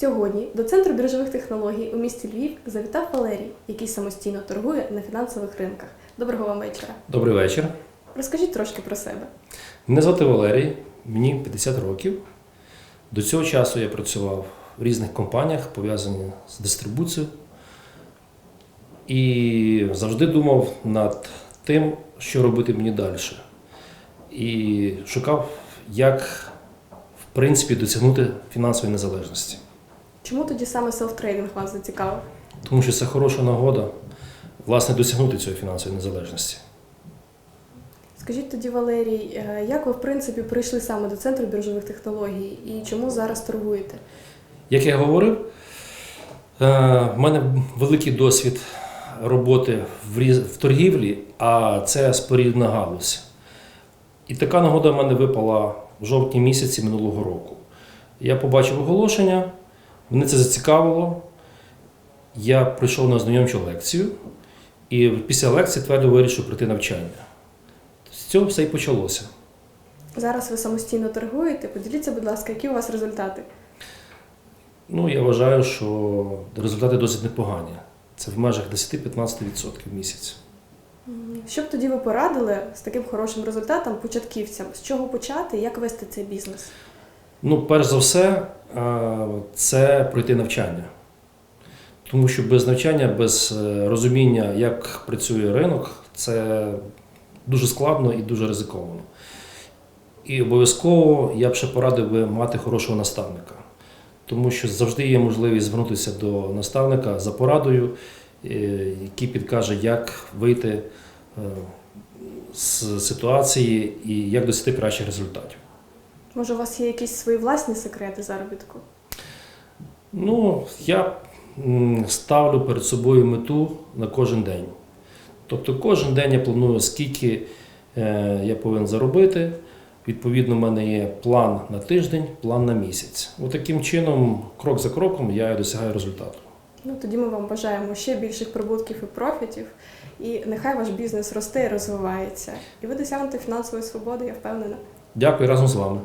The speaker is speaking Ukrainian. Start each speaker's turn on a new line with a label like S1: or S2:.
S1: Сьогодні до центру біржових технологій у місті Львів завітав Валерій, який самостійно торгує на фінансових ринках. Доброго вам вечора.
S2: Добрий вечір.
S1: Розкажіть трошки про себе.
S2: Мене звати Валерій, мені 50 років. До цього часу я працював в різних компаніях, пов'язаних з дистрибуцією. І завжди думав над тим, що робити мені далі. І шукав, як в принципі досягнути фінансової незалежності.
S1: Чому тоді саме селф-трейдинг вас зацікавив?
S2: Тому що це хороша нагода, власне, досягнути цієї фінансової незалежності.
S1: Скажіть тоді, Валерій, е, як ви в принципі прийшли саме до центру біржових технологій і чому зараз торгуєте?
S2: Як я говорив, е, в мене великий досвід роботи в в торгівлі, а це спорідна галузь. І така нагода в мене випала в жовтні місяці минулого року. Я побачив оголошення, мене це зацікавило. Я прийшов на ознайомчу лекцію, і після лекції твердо вирішив пройти навчання. З цього все і почалося.
S1: Зараз ви самостійно торгуєте. Поділіться, будь ласка, які у вас результати?
S2: Ну, я вважаю, що результати досить непогані. Це в межах 10-15% в місяць.
S1: Що б тоді ви порадили з таким хорошим результатом початківцям? З чого почати і як вести цей бізнес?
S2: Ну, перш за все, це пройти навчання. Тому що без навчання, без е, розуміння, як працює ринок, це дуже складно і дуже ризиковано. І обов'язково я б ще порадив би мати хорошого наставника. Тому що завжди є можливість звернутися до наставника за порадою, е, який підкаже, як вийти е, з ситуації і як досягти кращих результатів.
S1: Може, у вас є якісь свої власні секрети заробітку?
S2: Ну, я ставлю перед собою мету на кожен день. Тобто кожен день я планую, скільки е, я повинен заробити. Відповідно, в мене є план на тиждень, план на місяць. От таким чином, крок за кроком, я досягаю результату.
S1: Ну тоді ми вам бажаємо ще більших прибутків і профітів. І нехай ваш бізнес росте і розвивається. І ви досягнете фінансової свободи, я впевнена.
S2: Дякую разом з вами.